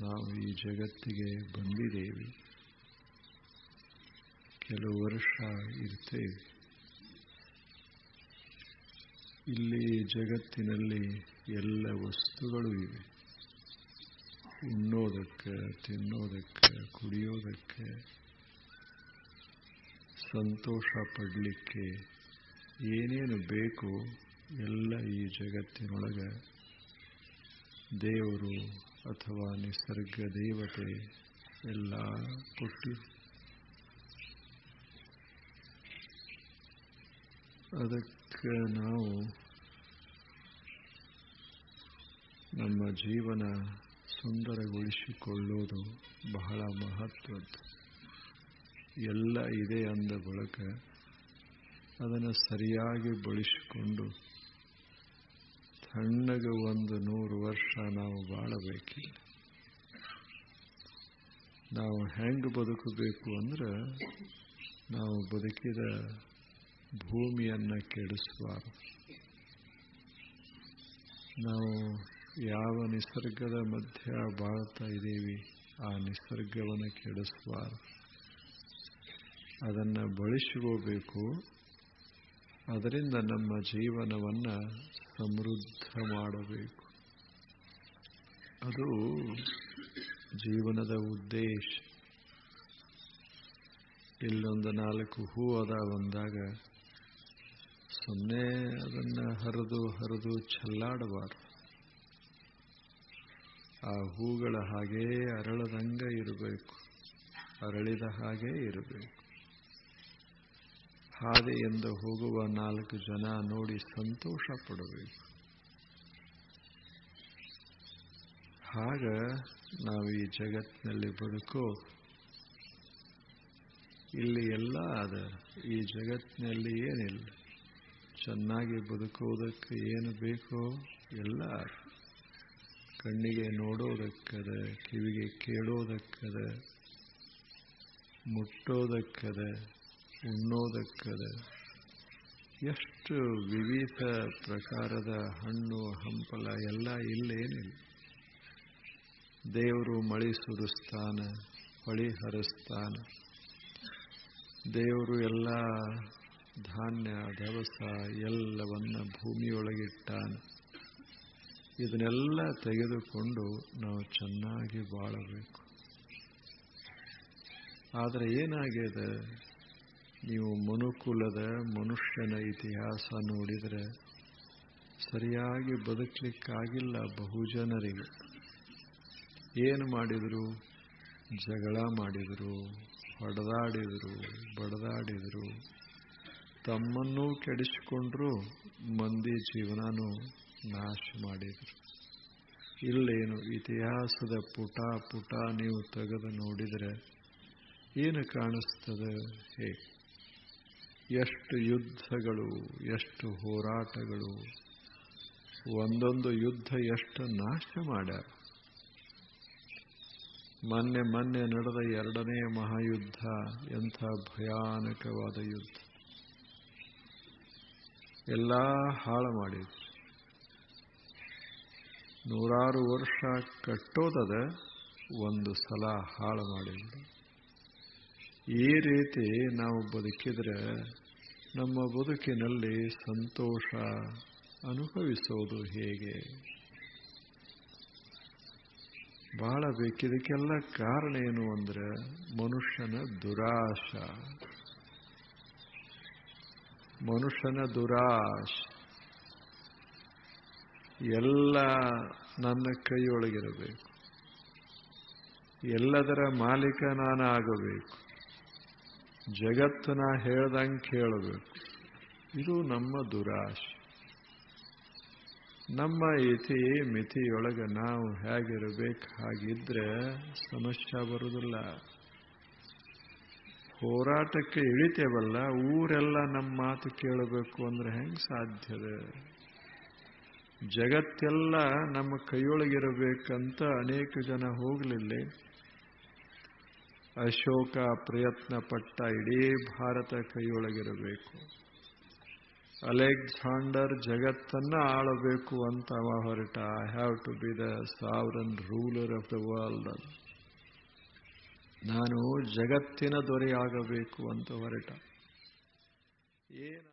ನಾವು ಈ ಜಗತ್ತಿಗೆ ಬಂದಿದ್ದೇವೆ. ಕೆಲವು ವರ್ಷ ಇರ್ತೇವೆ ಇಲ್ಲಿ ಜಗತ್ತಿನಲ್ಲಿ ಎಲ್ಲ ವಸ್ತುಗಳು ಇವೆ. ಉಣ್ಣೋದಕ್ಕೆ, ತಿನ್ನೋದಕ್ಕೆ, ಕುಡಿಯೋದಕ್ಕೆ, ಸಂತೋಷ ಪಡಲಿಕ್ಕೆ ಏನೇನು ಬೇಕೋ ಎಲ್ಲ ಈ ಜಗತ್ತಿನೊಳಗೆ ದೇವರು ಅಥವಾ ನಿಸರ್ಗ ದೇವತೆ ಎಲ್ಲ ಕೊಟ್ಟು ಅದಕ್ಕೆ ನಾವು ನಮ್ಮ ಜೀವನ ಸುಂದರಗೊಳಿಸಿಕೊಳ್ಳೋದು ಬಹಳ ಮಹತ್ವದ್ದು. ಎಲ್ಲ ಇದೆ ಅಂದ ಬಳಕ ಅದನ್ನು ಸರಿಯಾಗಿ ಬಳಸಿಕೊಂಡು ತಣ್ಣಗೆ ಒಂದು ನೂರು ವರ್ಷ ನಾವು ಬಾಳಬೇಕಿಲ್ಲ. ನಾವು ಹೆಂಗೆ ಬದುಕಬೇಕು ಅಂದ್ರೆ ನಾವು ಬದುಕಿದ ಭೂಮಿಯನ್ನು ಕೆಡಿಸಬಾರದು. ನಾವು ಯಾವ ನಿಸರ್ಗದ ಮಧ್ಯ ಬಾಳ್ತಾ ಇದ್ದೀವಿ, ಆ ನಿಸರ್ಗವನ್ನು ಕೆಡಿಸಬಾರದು. ಅದನ್ನು ಬಳಸಿಕೋಬೇಕು. ಅದರಿಂದ ನಮ್ಮ ಜೀವನವನ್ನು ಸಮೃದ್ಧ ಮಾಡಬೇಕು ಅದು ಜೀವನದ ಉದ್ದೇಶ. ಇಲ್ಲೊಂದು ನಾಲ್ಕು ಹೂ ಅದ ಬಂದಾಗ ಸುಮ್ಮನೆ ಅದನ್ನು ಹರಿದು ಹರಿದು ಚೆಲ್ಲಾಡಬಾರ್ದು. ಆ ಹೂಗಳ ಹಾಗೇ ಅರಳದಂಗ ಇರಬೇಕು. ಅರಳಿದ ಹಾಗೇ ಇರಬೇಕು. ಹಾದಿಯಿಂದ ಹೋಗುವ ನಾಲ್ಕು ಜನ ನೋಡಿ ಸಂತೋಷ ಪಡಬೇಕು. ಆಗ ನಾವು ಈ ಜಗತ್ತಿನಲ್ಲಿ ಬದುಕೋ, ಇಲ್ಲಿ ಎಲ್ಲ ಅದ ಈ ಜಗತ್ತಿನಲ್ಲಿ ಏನಿಲ್ಲ, ಚೆನ್ನಾಗಿ ಬದುಕುವುದಕ್ಕೆ ಏನು ಬೇಕೋ ಎಲ್ಲ ಕಣ್ಣಿಗೆ ನೋಡೋದಕ್ಕದ, ಕಿವಿಗೆ ಕೇಳೋದಕ್ಕದ, ಮುಟ್ಟೋದಕ್ಕದ ಉಣ್ಣೋದಕ್ಕದ. ಎಷ್ಟು ವಿವಿಧ ಪ್ರಕಾರದ ಹಣ್ಣು, ಹಂಪಲ ಎಲ್ಲ ಇಲ್ಲೇನಿಲ್ಲ. ದೇವರು ಮಳಿ ಸುರಿಸ್ತಾನ, ಹೊಳಿ ಹರಿಸ್ತಾನ. ದೇವರು ಎಲ್ಲ ಧಾನ್ಯ, ದವಸ ಎಲ್ಲವನ್ನ ಭೂಮಿಯೊಳಗಿಟ್ಟಾನ. ಇದನ್ನೆಲ್ಲ ತೆಗೆದುಕೊಂಡು ನಾವು ಚೆನ್ನಾಗಿ ಬಾಳಬೇಕು. ಆದರೆ ಏನಾಗಿದೆ ನೀವು ಮನುಕುಲದ ಮನುಷ್ಯನ ಇತಿಹಾಸ ನೋಡಿದರೆ ಸರಿಯಾಗಿ ಬದುಕಲಿಕ್ಕಾಗಿಲ್ಲ ಬಹುಜನರಿಗೆ. ಏನು ಮಾಡಿದರು? ಜಗಳ ಮಾಡಿದರು, ಹೊಡೆದಾಡಿದರು, ಬಡದಾಡಿದರು. ತಮ್ಮನ್ನೂ ಕೆಡಿಸಿಕೊಂಡ್ರು ಮಂದಿ ಜೀವನನೂ ನಾಶ ಮಾಡಿದರು. ಇಲ್ಲೇನು ಇತಿಹಾಸದ ಪುಟ ಪುಟ ನೀವು ತೆಗೆದು ನೋಡಿದರೆ ಏನು ಕಾಣಿಸ್ತದೆ ಹೇ ಎಷ್ಟು ಯುದ್ಧಗಳು, ಎಷ್ಟು ಹೋರಾಟಗಳು, ಒಂದೊಂದು ಯುದ್ಧ ಎಷ್ಟು ನಾಶ ಮಾಡ್ಯಾರ. ಮೊನ್ನೆ ಮೊನ್ನೆ ನಡೆದ ಎರಡನೇ ಮಹಾಯುದ್ಧ, ಎಂಥ ಭಯಾನಕವಾದ ಯುದ್ಧ. ಎಲ್ಲ ಹಾಳು ಮಾಡಿದ್ರು. ನೂರಾರು ವರ್ಷ ಕಟ್ಟೋದದ ಒಂದು ಸಲ ಹಾಳು ಮಾಡಿದ್ರು. ಈ ರೀತಿ ನಾವು ಬದುಕಿದ್ರೆ ನಮ್ಮ ಬದುಕಿನಲ್ಲಿ ಸಂತೋಷ ಅನುಭವಿಸೋದು ಹೇಗೆ? ಬಹಳ ಬೇಕಿದಕ್ಕೆಲ್ಲ ಕಾರಣ ಏನು ಅಂದ್ರೆ ಮನುಷ್ಯನ ದುರಾಶ. ಮನುಷ್ಯನ ದುರಾಶ ಎಲ್ಲ ನನ್ನ ಕೈಯೊಳಗಿರಬೇಕು. ಎಲ್ಲದರ ಮಾಲೀಕ ನಾನು ಆಗಬೇಕು ಜಗತ್ತು ಹೇಳ್ದಂಗೆ ಕೇಳಬೇಕು. ಇದು ನಮ್ಮ ದುರಾಶೆ. ನಮ್ಮ ಇತಿ ಮಿತಿಯೊಳಗೆ ನಾವು ಹೇಗಿರಬೇಕು ಹಾಗಿದ್ರೆ ಸಮಸ್ಯೆ ಬರುವುದಿಲ್ಲ ಹೋರಾಟಕ್ಕೆ ಇಳಿತೇವಲ್ಲ, ಊರೆಲ್ಲ ನಮ್ಮ ಮಾತು ಕೇಳಬೇಕು ಅಂದ್ರೆ ಹೆಂಗೆ ಸಾಧ್ಯದ ಜಗತ್ತೆಲ್ಲ ನಮ್ಮ ಕೈಯೊಳಗಿರಬೇಕಂತ ಅನೇಕ ಜನ ಹೋಗಲಿಲ್ಲ. ಅಶೋಕ ಪ್ರಯತ್ನ ಪಟ್ಟ ಇಡೀ ಭಾರತ ಕೈಯೊಳಗಿರಬೇಕು. ಅಲೆಕ್ಸಾಂಡರ್ ಜಗತ್ತನ್ನ ಆಳಬೇಕು ಅಂತ ಹೊರಟ. I have to be the sovereign ruler of the world ನಾನು ಜಗತ್ತಿನ ದೊರೆಯಾಗಬೇಕು ಅಂತ ಹೊರಟ. ಏನು